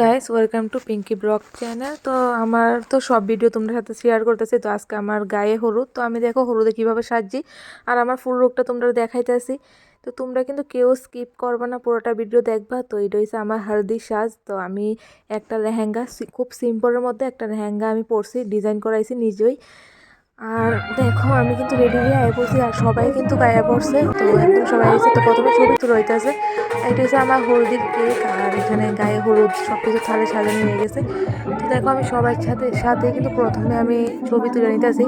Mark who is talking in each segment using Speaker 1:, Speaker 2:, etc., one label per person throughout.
Speaker 1: Guys welcome to Pinky blog channel তো আমার তো সব ভিডিও তোমাদের সাথে শেয়ার করতেছি। তো আজকে আমার গায়ে হলুদ। তো আমি দেখো হলুদে কীভাবে সাজি আর আমার ফুল রোগটা তোমরা দেখাইতেছি। তো তোমরা কিন্তু কেউ স্কিপ করবে না, পুরোটা ভিডিও দেখবা। তো এটা হচ্ছে আমার হালদি সাজ। তো আমি একটা লেহেঙ্গা খুব সিম্পলের মধ্যে একটা লেহেঙ্গা আমি পরছি ডিজাইন করাইছি নিজেই। আর দেখো, আমি কিন্তু রেডি হয়ে আয় পড়ছি আর সবাই কিন্তু গায়ে পড়ছে। তো একদম সবাই এসে তো প্রথমে ছবি তুলে হইতেছে এটা হচ্ছে আমার হলদির কেক আর এখানে গায়ে হলুদ সব কিছু থালে সাজানো হয়ে গেছে। তো দেখো, আমি সবার সাথে সাথে কিন্তু প্রথমে আমি ছবি তুলে নিতেছি।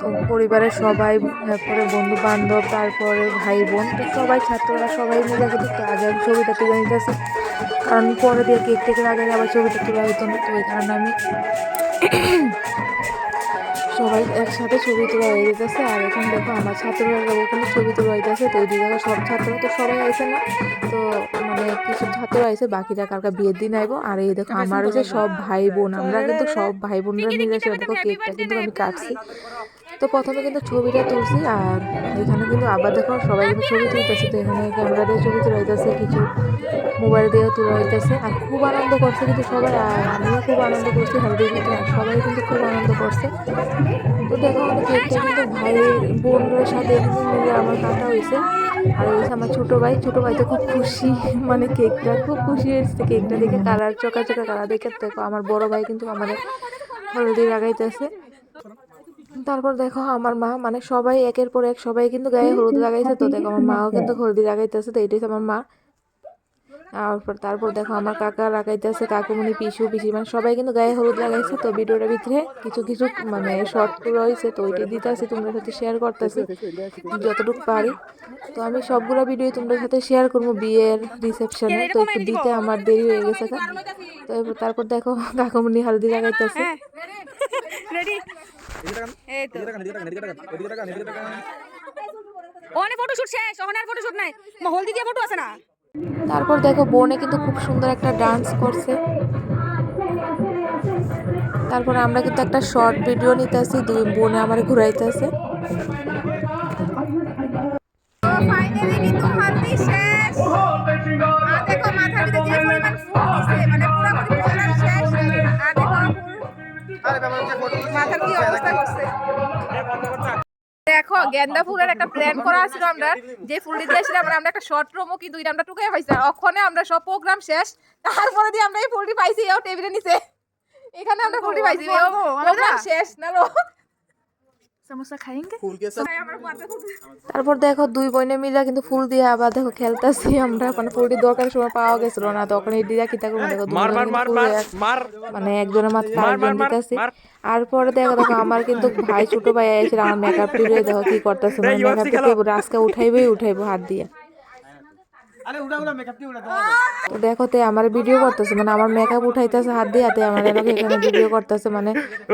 Speaker 1: তো পরিবারের সবাই, তারপরে বন্ধু বান্ধব তারপরে ভাই বোন তো সবাই ছাত্ররা সবাই মিলে কিন্তু আগে আমি ছবিটা তুলে নিতেছি। কারণ পরে দিয়ে কেক টেকের আগে আবার ছবিটা তোলা হইতো না, তো ওই কারণে আমি সবাই একসাথে ছবি তোলা হয়ে যেতেছে। আর এখানে দেখো আমার ছাত্ররা ওখানে ছবি তোলা হইতেছে। তো দিকে সব ছাত্র তো সবাই আইছে না। তো মানে কিছু ছাত্র আইছে, বাকিরা কালকে বিয়ের দিন আইবো। আর এই দেখো আমার হচ্ছে সব ভাই বোন আমরা কিন্তু সব ভাই বোনরা মিলে সেটা দেখো কেকটা কিন্তু আমি কাটছি। তো প্রথমে কিন্তু ছবিটা তুলছি আর এখানে কিন্তু আবার দেখো সবাই কিন্তু ছবি তুলতেছে। তো এখানে ক্যামেরা দিয়ে ছবি তোলা হইতেছে কিছু। মোবাইল দিয়েও তোলা হইতেছে আর খুব আনন্দ করছে কিন্তু সবাই, আর আমিও খুব আনন্দ করছি হালদি সবাই কিন্তু খুব আনন্দ করছে। তো দেখো আমার কেকটা কিন্তু ভাই বোনদের সাথে মিলে আমার কাটা হয়েছে। আর হয়েছে আমার ছোটো ভাই ছোটো ভাই তো খুব খুশি মানে কেকটা খুব খুশি হয়েছে কেকটা দেখে কালার চোখা চোখা কালার দেখে। দেখো আমার বড় ভাই কিন্তু আমাদের হলদি লাগাইতেছে। তারপর দেখো আমার মা মানে সবাই একের পর এক সবাই কিন্তু গায়ে হলুদ লাগাইছে। তো দেখো আমার মাও কিন্তু হলদি লাগাইতেছে, তো এটাই আমার মা। তারপর তারপর দেখো আমার কাকা লাগাইতেছে কাকুমনি পিসু পিসি মানে সবাই কিন্তু গায়ে হলুদ লাগাইছে। তো ভিডিওটার ভিতরে কিছু কিছু মানে শর্ট রয়েছে তো ওইটা দিতেছি তোমাদের সাথে শেয়ার করতেছি যতটুকু পারি। তো আমি সবগুলো ভিডিও তোমাদের সাথে শেয়ার করব বিয়ের রিসেপশনে তো একটু দিতে আমার দেরি হয়ে গেছে। তো তারপর দেখো কাকুমনি হলদি লাগাইতেছে।
Speaker 2: রেডি এই ওখানে ফটোশুট শেষ ওখানে আর ফটোশুট নাই হলদি দিয়ে ফটো আছে না?
Speaker 1: তারপর দেখো বোনে কিন্তু খুব সুন্দর একটা ডান্স করছে। তারপর আমরা কিন্তু একটা শর্ট ভিডিও নিতেছি দুই বোনে আমার ঘুরাইতেছে
Speaker 2: দেখো গেন্দা ফুলের একটা প্ল্যান করা আছিল আমরা যে ফুল দিতে আসলে আমরা আমরা একটা শর্ট প্রোমো কিন্তু এটা আমরা টুকাই পাইছি ওখানে আমরা সব প্রোগ্রাম শেষ তারপরে দিয়ে আমরা এই ফুলটি পাইছি এও টেবিলে নিচে। এখানে আমরা ফুলটি পাইছি প্রোগ্রাম শেষ না লো সমস্যা খাইঙ্গে ফুল
Speaker 1: তারপর দেখো দুই বোনে মিলে কিন্তু ফুল দিয়ে আবার দেখো খেলতেছি আমরা। মানে ফুলটি দরকার সময় পাওয়া গেছিল না। তখন এই দিয়া কিতা করব দেখো মানে একজনের মাথা আরেকজন দিতেছি। আর পরে দেখো দেখো আমার কিন্তু ভাই ছোট ভাই এসে আমার মেকআপ টিপে দেখো কি করতেছে মানে মেকআপ টিপে আজকে উঠাইবেই উঠাইবো হাত দিয়ে
Speaker 3: আরে উড়া উড়া মেকআপ কি উড়া
Speaker 1: তো দেখো তে আমার ভিডিও করতেছে মানে আমার মেকআপ উঠাইতেছে হাত দিয়ে হাতে আমার এলাকা এখানে ভিডিও করতেছে মানে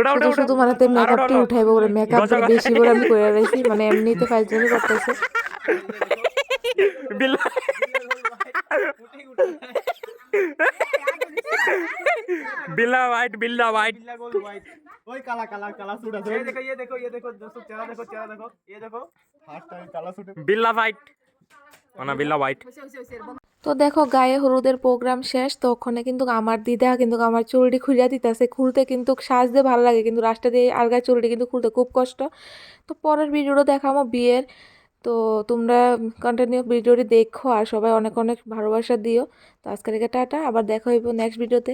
Speaker 1: শুধু শুধু মানে তে মেকআপটি উঠাইবো বলে মেকআপ বেশি করে আমি করে রাখছি মানে এমনিতে ফাইজলামি করতেছে
Speaker 4: बिल्ला बिल्ला वाइट बिल्ला वाइट
Speaker 3: बिल्ला गोल व्हाइट ओए काला काला काला सूट है ये देखो ये देखो ये देखो दोस्तों चेहरा देखो चेहरा देखो ये देखो हाथ टाइम काला सूट है
Speaker 4: बिल्ला वाइट হোয়াইট
Speaker 1: তো দেখো, গায়ে হলুদের প্রোগ্রাম শেষ, তো ওখানে কিন্তু আমার দিদা কিন্তু আমার চুলটি খুলিয়া দিতেছে। খুলতে কিন্তু সাজতে ভালো লাগে, কিন্তু রাস্তা দিয়ে আলগা চুলটি কিন্তু খুলতে খুব কষ্ট। তো পরের ভিডিওটা দেখামো বিয়ের। তো তোমরা কন্টিনিউ ভিডিওটি দেখো আর সবাই অনেক অনেক ভালোবাসা দিও। তো আজকের টাটা, আবার দেখা হইব নেক্সট ভিডিওতে